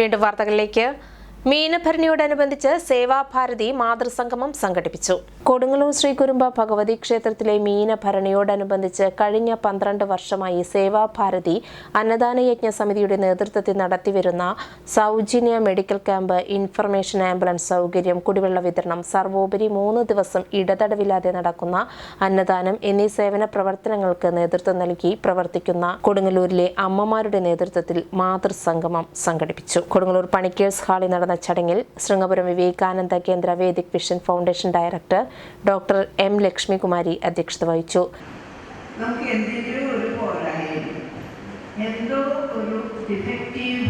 വീണ്ടും വാർത്തകളിലേക്ക് മീനഭരണിയോടനുബന്ധിച്ച് സേവാഭാരതി മാതൃസംഗമം സംഘടിപ്പിച്ചു. കൊടുങ്ങല്ലൂർ ശ്രീ കുരുമ്പ ഭഗവതി ക്ഷേത്രത്തിലെ മീനഭരണിയോടനുബന്ധിച്ച് കഴിഞ്ഞ പന്ത്രണ്ട് വർഷമായി സേവാഭാരതി അന്നദാന യജ്ഞ സമിതിയുടെ നേതൃത്വത്തിൽ നടത്തിവരുന്ന സൗജന്യ മെഡിക്കൽ ക്യാമ്പ് ഇൻഫർമേഷൻ ആംബുലൻസ് സൗകര്യം കുടിവെള്ള വിതരണം സർവോപരി മൂന്ന് ദിവസം ഇടതടവില്ലാതെ നടക്കുന്ന അന്നദാനം എന്നീ സേവന പ്രവർത്തനങ്ങൾക്ക് നേതൃത്വം നൽകി പ്രവർത്തിക്കുന്ന കൊടുങ്ങല്ലൂരിലെ അമ്മമാരുടെ നേതൃത്വത്തിൽ മാതൃസംഗമം സംഘടിപ്പിച്ചു. കൊടുങ്ങല്ലൂർ പണിക്കേഴ്സ് ഹാളിൽ നടന്ന ചടങ്ങിൽ Sringapuram Vivekananda Kendra Vedic vision foundation director doctor M Lakshmikumari അധ്യക്ഷത വഹിച്ചു. നമുക്ക് ഒരു ഒരു ഡിഫക്റ്റീവ്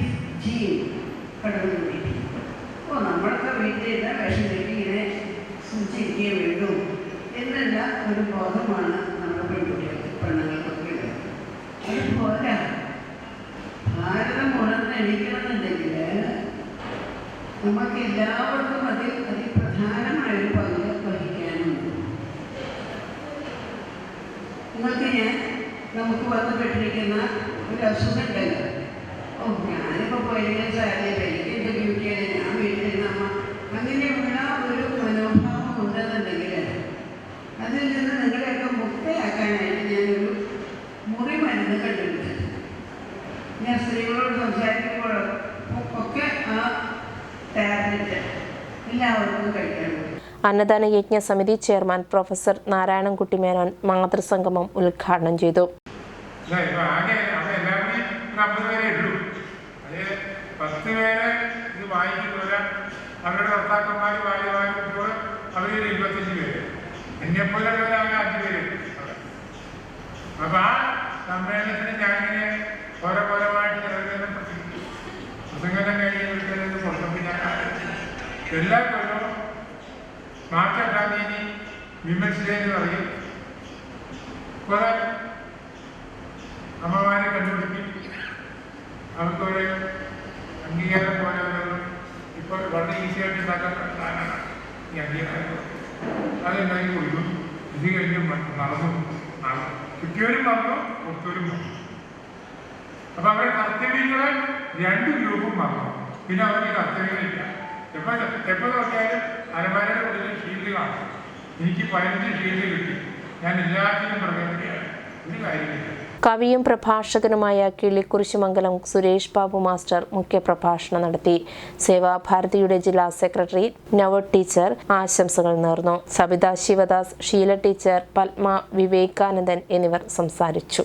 ഭാരതം ഉണർന്നെണീക്കണമെന്നുണ്ടെങ്കിൽ നമുക്ക് എല്ലാവർക്കും അതിൽ അതിപ്രധാനമായൊരു പങ്ക് വഹിക്കാനുണ്ട്. നിങ്ങൾക്ക് ഞാൻ നമുക്ക് വന്നുപെട്ടിരിക്കുന്ന ഒരു അസുഖമുണ്ടല്ലോ. ഓ ഞാനിപ്പോൾ പോയെങ്കിൽ സാരേ എനിക്ക് എന്റെ ഡ്യൂട്ടിയാണ് ഞാൻ വീട്ടിലിരുന്ന അമ്മ അങ്ങനെയുള്ള ടാബ്ലറ്റ്. എല്ലാവർക്കും കഴിക്കാൻ അന്നദാന യജ്ഞ സമിതി ചെയർമാൻ പ്രൊഫസർ നാരായണൻകുട്ടി മേനോൻ മാതൃസംഗമം ഉദ്ഘാടനം ചെയ്തു. അവരുടെ ഭർത്താക്കന്മാർ അവരൊരു ഇരുപത്തഞ്ച് പേര്. എന്നെപ്പോലുള്ളവരാകെ അഞ്ച് പേര്. അപ്പൊ ആ സമ്മേളനത്തിന് ഞാനിങ്ങനെ ഓരോ ഓരോ ആയിട്ട് പ്രസംഗിക്കും. പ്രസംഗം കഴിഞ്ഞ് പിന്നെ എല്ലാ കൊല്ലവും മാർച്ച് എട്ടാം തീയതി വിമൻസ് ഡേ എന്ന് പറയും കുറെ അമ്മമാരെ കണ്ടുപിടിക്കും അവർക്ക് ഒരു അംഗീകാരം പോലെ ഇപ്പോൾ വളരെ ഈസിയായിട്ട് ഉണ്ടാക്കാൻ സാധനമാണ് ഈ അംഗീകാരം അതുണ്ടാക്കി കൊടുക്കും ഇത് കഴിഞ്ഞ് മറന്നു. മറന്നു കിട്ടിയവരും മറന്നു കൊടുത്തവരും മറന്നു. അപ്പൊ അവരുടെ കർത്തവ്യങ്ങളെ രണ്ട് ഗ്രൂപ്പും മറന്നു. പിന്നെ അവർക്ക് കർത്തവ്യങ്ങളില്ല. എപ്പോ എപ്പോൾ നോക്കിയാലും അരമാരയുടെ ഉള്ളിൽ ഷീൽഡ് എനിക്ക് പതിനഞ്ച് ഷീൽഡ് കിട്ടി. ഞാൻ എല്ലാത്തിനും പ്രകൃതിയാണ് കാര്യമില്ല. കവിയും പ്രഭാഷകനുമായ കിളിക്കുറിശിമംഗലം സുരേഷ് ബാബു മാസ്റ്റർ മുഖ്യപ്രഭാഷണം നടത്തി. സേവാഭാരതിയുടെ ജില്ലാ സെക്രട്ടറി നവ ടീച്ചർ ആശംസകൾ നേർന്നു. സബിത ശിവദാസ് ഷീല ടീച്ചർ പത്മ വിവേകാനന്ദൻ എന്നിവർ സംസാരിച്ചു.